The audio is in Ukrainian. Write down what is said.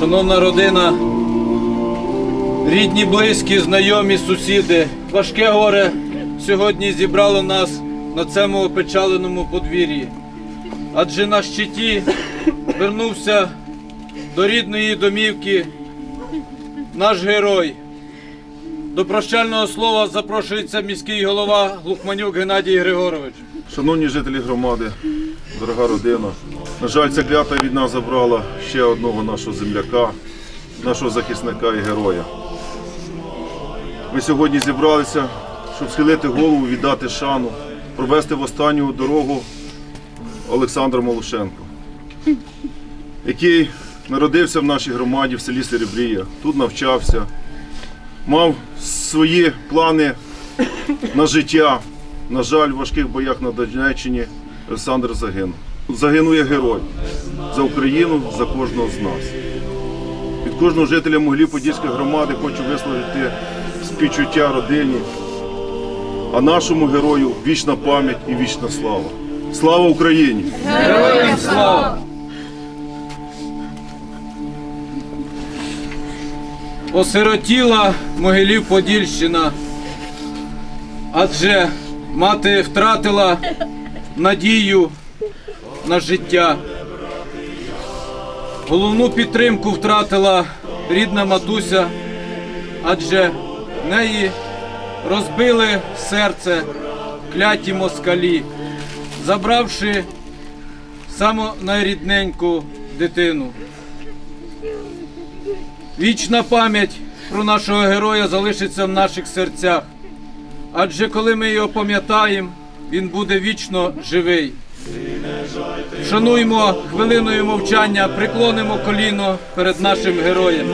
шановна родина, рідні, близькі, знайомі, сусіди. Важке горе сьогодні зібрало нас на цьому опечаленому подвір'ї. Адже на щиті вернувся до рідної домівки наш герой. До прощального слова запрошується міський голова Глухманюк Геннадій Григорович. Шановні жителі громади, дорога родина, на жаль, ця клята від нас забрала ще одного нашого земляка, нашого захисника і героя. Ми сьогодні зібралися, щоб схилити голову, віддати шану, провести в останню дорогу Олександра Молошенко, який народився в нашій громаді в селі Серебрія, тут навчався, мав свої плани на життя. На жаль, в важких боях на Донеччині Олександр загинув. Загинув як герой за Україну, за кожного з нас. Від кожного жителя Могилів-Подільської громади хочу висловити співчуття родині, а нашому герою вічна пам'ять і вічна слава. Слава Україні! Героям слава! Осиротіла могилів Подільщина, адже мати втратила надію на життя. Головну підтримку втратила рідна матуся, адже в неї розбили серце кляті москалі, забравши саму найрідненьку дитину. Вічна пам'ять про нашого героя залишиться в наших серцях. Адже коли ми його пам'ятаємо, він буде вічно живий. Шануймо хвилиною мовчання, приклонимо коліно перед нашим героєм.